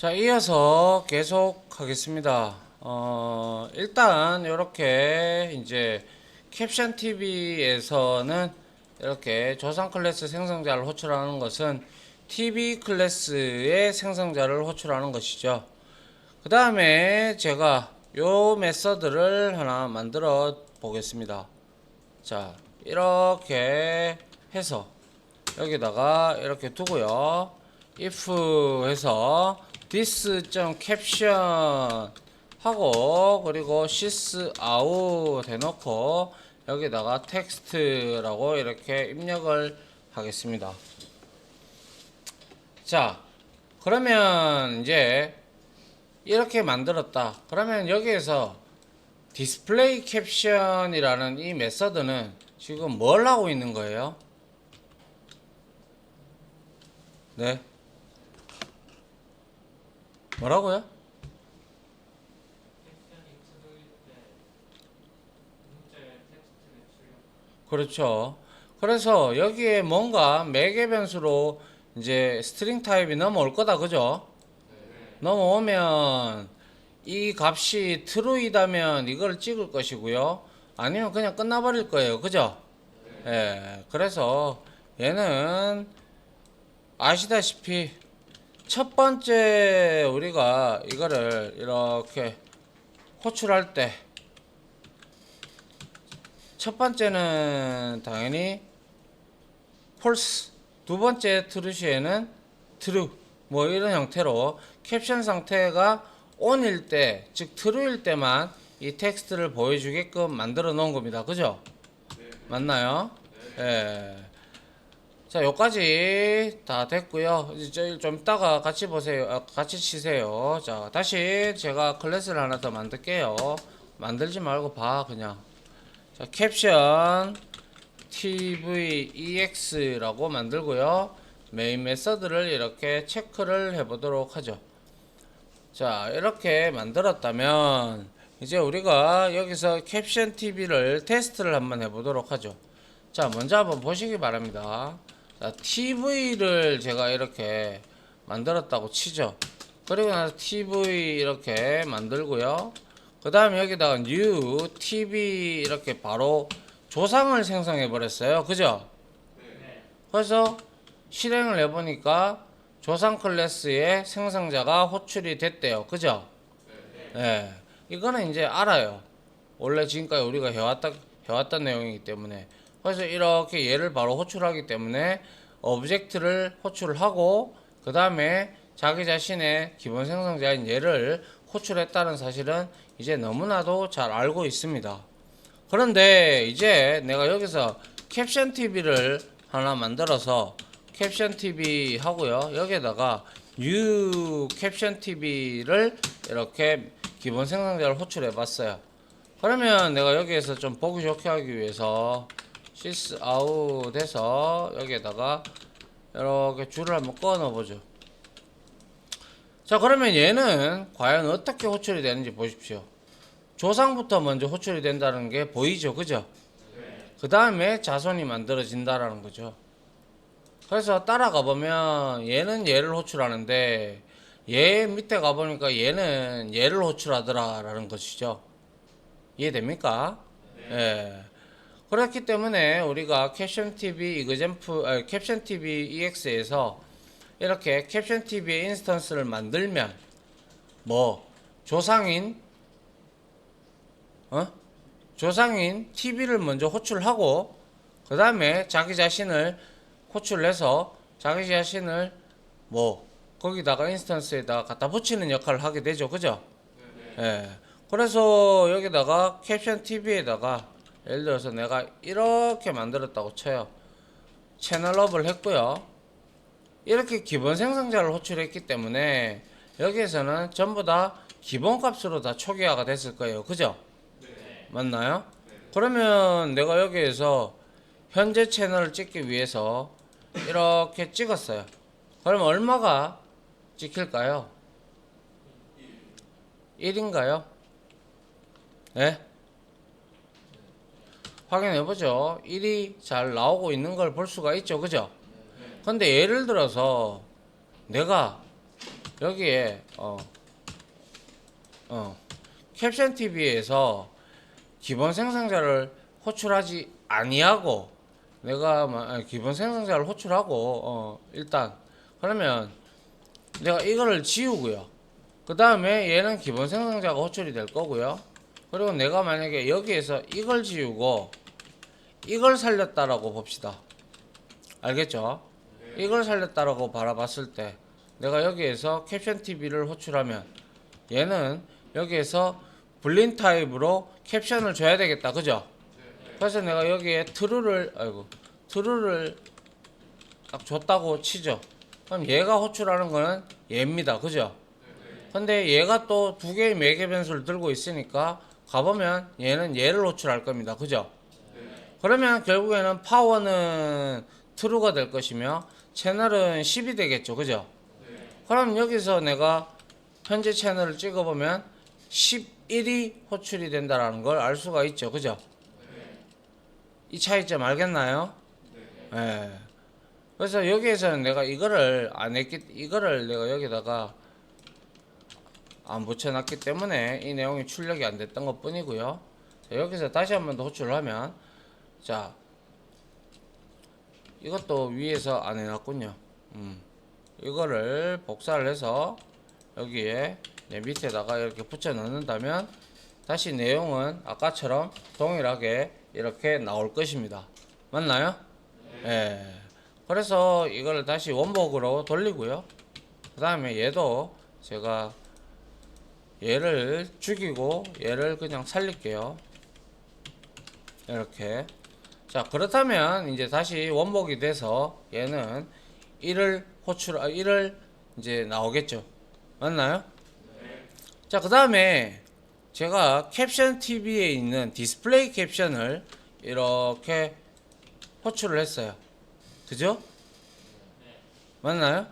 자, 이어서 계속 하겠습니다. 어, 일단 이렇게 이제 캡션 TV에서는 이렇게 조상 클래스 생성자를 호출하는 것은 TV 클래스의 생성자를 호출하는 것이죠. 그 다음에 제가 요 메서드를 하나 만들어 보겠습니다. 자, 이렇게 해서 여기다가 이렇게 두고요. if 해서 this.caption 하고 그리고 sys out 해놓고 여기다가 텍스트라고 이렇게 입력을 하겠습니다. 자, 그러면 이제 이렇게 만들었다. 그러면 여기에서 디스플레이 캡션이라는 이 메서드는 지금 뭘 하고 있는 거예요? 네. 뭐라고요? 그렇죠. 그래서 여기에 뭔가 매개 변수로 이제 스트링 타입이 넘어올 거다, 그죠? 넘어오면 이 값이 true이다면 이걸 찍을 것이고요. 아니면 그냥 끝나버릴 거예요, 그죠? 예. 그래서 얘는 아시다시피 첫 번째 우리가 이거를 이렇게 호출할 때 첫 번째는 당연히 false 두 번째 true시에는 true 뭐 이런 형태로 캡션 상태가 on일 때 즉 true일 때만 이 텍스트를 보여주게끔 만들어 놓은 겁니다. 그죠? 맞나요? 예. 자, 여기까지 다 됐고요. 이제 좀 이따가 같이 보세요. 아, 같이 치세요. 자, 다시 제가 클래스를 하나 더 만들게요. 만들지 말고 봐, 그냥. 자, 캡션 tvex라고 만들고요. 메인 메서드를 이렇게 체크를 해 보도록 하죠. 자, 이렇게 만들었다면 이제 우리가 여기서 캡션 tv를 테스트를 한번 해 보도록 하죠. 자, 먼저 한번 보시기 바랍니다. 자, TV를 제가 이렇게 만들었다고 치죠. 그리고 나서 TV 이렇게 만들고요. 그 다음에 여기다가 new TV 이렇게 바로 조상을 생성해 버렸어요. 그죠? 그래서 실행을 해보니까 조상 클래스의 생성자가 호출이 됐대요. 그죠? 네. 이거는 이제 알아요. 원래 지금까지 우리가 해왔다, 해왔던 내용이기 때문에. 그래서 이렇게 얘를 바로 호출하기 때문에 오브젝트를 호출하고 그 다음에 자기 자신의 기본 생성자인 얘를 호출했다는 사실은 이제 너무나도 잘 알고 있습니다. 그런데 이제 내가 여기서 캡션 TV를 하나 만들어서 캡션 TV 하고요. 여기에다가 new 캡션 TV를 이렇게 기본 생성자를 호출해 봤어요. 그러면 내가 여기에서 좀 보기 좋게 하기 위해서 sys out 해서 여기에다가 이렇게 줄을 한번 꺼 넣어 보죠. 자, 그러면 얘는 과연 어떻게 호출이 되는지 보십시오. 조상부터 먼저 호출이 된다는 게 보이죠. 그죠? 그 다음에 자손이 만들어진다라는 거죠. 그래서 따라가 보면 얘는 얘를 호출하는데 얘 밑에 가보니까 얘는 얘를 호출하더라 라는 것이죠. 이해됩니까? 예. 그렇기 때문에 우리가 캡션 TV 이그젠프 아, 캡션 TV EX에서 이렇게 캡션 TV의 인스턴스를 만들면 뭐 조상인 어? 조상인 TV를 먼저 호출하고 그 다음에 자기 자신을 호출해서 자기 자신을 뭐 거기다가 인스턴스에다가 갖다 붙이는 역할을 하게 되죠, 그죠? 예. 그래서 여기다가 캡션 TV에다가 예를 들어서 내가 이렇게 만들었다고 쳐요. 채널업을 했고요. 이렇게 기본 생성자를 호출했기 때문에 여기에서는 전부 다 기본값으로 다 초기화가 됐을 거예요. 그죠? 맞나요? 그러면 내가 여기에서 현재 채널을 찍기 위해서 이렇게 찍었어요. 그럼 얼마가 찍힐까요? 1인가요? 네? 확인해 보죠. 1이 잘 나오고 있는 걸 볼 수가 있죠. 그죠? 근데 예를 들어서 내가 여기에 어, 어, 캡션 TV에서 기본 생성자를 호출하지 아니하고 내가 마- 아, 기본 생성자를 호출하고 어, 일단 그러면 내가 이거를 지우고요. 그 다음에 얘는 기본 생성자가 호출이 될 거고요. 그리고 내가 만약에 여기에서 이걸 지우고 이걸 살렸다라고 봅시다. 알겠죠? 이걸 살렸다라고 바라봤을 때 내가 여기에서 캡션 TV를 호출하면 얘는 여기에서 불린 타입으로 캡션을 줘야 되겠다. 그죠? 그래서 내가 여기에 true를 아이고 true를 딱 줬다고 치죠. 그럼 얘가 호출하는 거는 얘입니다. 그죠? 근데 얘가 또 두 개의 매개 변수를 들고 있으니까 가보면 얘는 얘를 호출할 겁니다. 그죠? 그러면 결국에는 파워는 true가 될 것이며 채널은 10이 되겠죠. 그죠? 그럼 여기서 내가 현재 채널을 찍어보면 11이 호출이 된다라는 걸 알 수가 있죠. 그죠? 이 차이점 알겠나요? 예. 그래서 여기에서는 내가 이거를 안 했기, 이거를 내가 여기다가 안 붙여놨기 때문에 이 내용이 출력이 안 됐던 것 뿐이고요. 자, 여기서 다시 한 번 더 호출을 하면, 자, 이것도 위에서 안 해놨군요. 음. 이거를 복사를 해서 여기에 내 밑에다가 이렇게 붙여 넣는다면 다시 내용은 아까처럼 동일하게 이렇게 나올 것입니다. 맞나요? 예. 그래서 이걸 다시 원복으로 돌리고요. 그 다음에 얘도 제가 얘를 죽이고 얘를 그냥 살릴게요. 이렇게. 자, 그렇다면 이제 다시 원복이 돼서 얘는 1을 호출, 아, 1을 이제 나오겠죠. 맞나요? 자, 그 다음에 제가 캡션 TV에 있는 디스플레이 캡션을 이렇게 호출을 했어요. 그죠? 맞나요?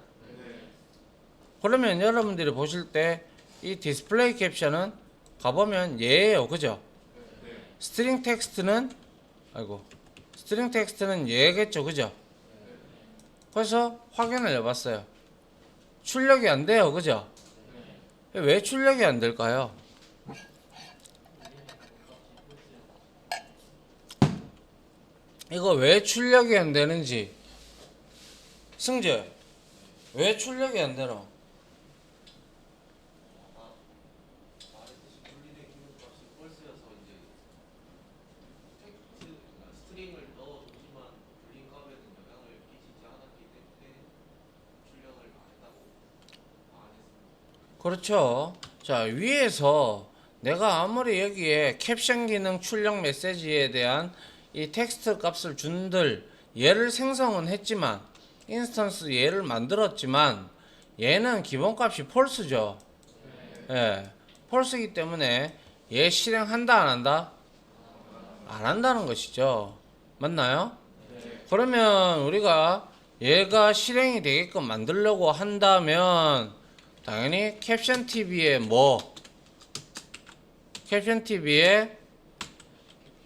그러면 여러분들이 보실 때 이 디스플레이 캡션은 가보면 얘예요. 그죠? 스트링 텍스트는 아이고 스트링 텍스트는 얘겠죠. 그죠? 그래서 확인을 해봤어요. 출력이 안 돼요. 그죠? 왜 출력이 안 될까요? 이거 왜 출력이 안 되는지 승재 왜 출력이 안 되노? 말했듯이 분리된 기본값이 펄스여서 이제 텍스트 그러니까 스트링을 넣어줬지만 불린 값에는 영향을 끼치지 않았기 때문에 출력을 안 했다고 안 했습니다. 그렇죠. 자, 위에서 내가 아무리 여기에 캡션 기능 출력 메시지에 대한 이 텍스트 값을 준들 얘를 생성은 했지만 인스턴스 얘를 만들었지만 얘는 기본값이 폴스죠. 예. 폴스이기 때문에 얘 실행한다 안 한다? 안 한다는 것이죠. 맞나요? 그러면 우리가 얘가 실행이 되게끔 만들려고 한다면 당연히 캡션 TV에 뭐 캡션 TV에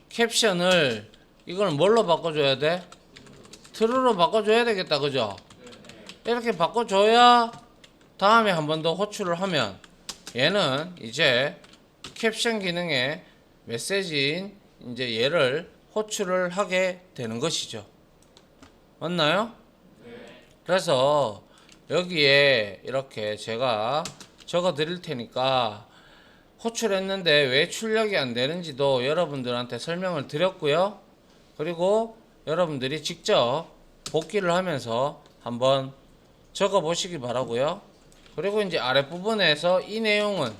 캡션을 이걸 뭘로 바꿔줘야 돼? 트루로 바꿔줘야 되겠다 그죠? 이렇게 바꿔줘야 다음에 한 번 더 호출을 하면 얘는 이제 캡션 기능의 메시지인 이제 얘를 호출을 하게 되는 것이죠. 맞나요? 그래서 여기에 이렇게 제가 적어 드릴 테니까 호출했는데 왜 출력이 안 되는지도 여러분들한테 설명을 드렸고요. 그리고 여러분들이 직접 복기를 하면서 한번 적어 보시기 바라고요. 그리고 이제 아랫부분에서 이 내용은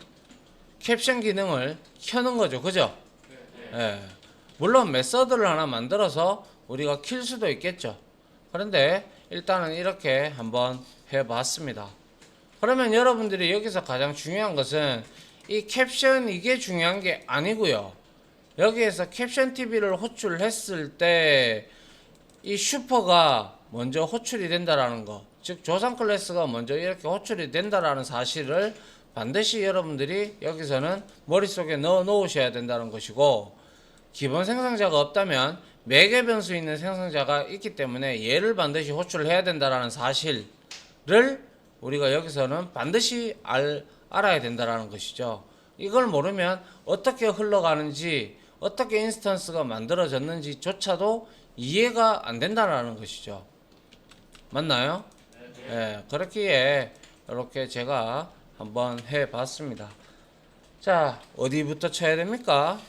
캡션 기능을 켜는 거죠. 그죠? 예. 물론 메서드를 하나 만들어서 우리가 킬 수도 있겠죠. 그런데 일단은 이렇게 한번 해봤습니다. 그러면 여러분들이 여기서 가장 중요한 것은 이 캡션 이게 중요한 게 아니고요. 여기에서 캡션 TV를 호출했을 때 이 슈퍼가 먼저 호출이 된다라는 거, 즉 조상 클래스가 먼저 이렇게 호출이 된다라는 사실을 반드시 여러분들이 여기서는 머릿속에 넣어 놓으셔야 된다는 것이고 기본 생성자가 없다면 매개 변수 있는 생성자가 있기 때문에 얘를 반드시 호출을 해야 된다라는 사실을 우리가 여기서는 반드시 알, 알아야 된다라는 것이죠. 이걸 모르면 어떻게 흘러가는지 어떻게 인스턴스가 만들어졌는지조차도 이해가 안 된다라는 것이죠. 맞나요? 예, 그렇기에 이렇게 제가 한번 해 봤습니다. 자, 어디부터 쳐야 됩니까?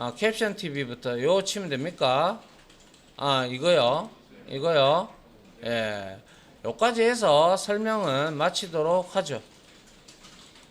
아, 캡션 TV부터 요 치면 됩니까? 아, 이거요. 이거요. 예. 요까지 해서 설명은 마치도록 하죠.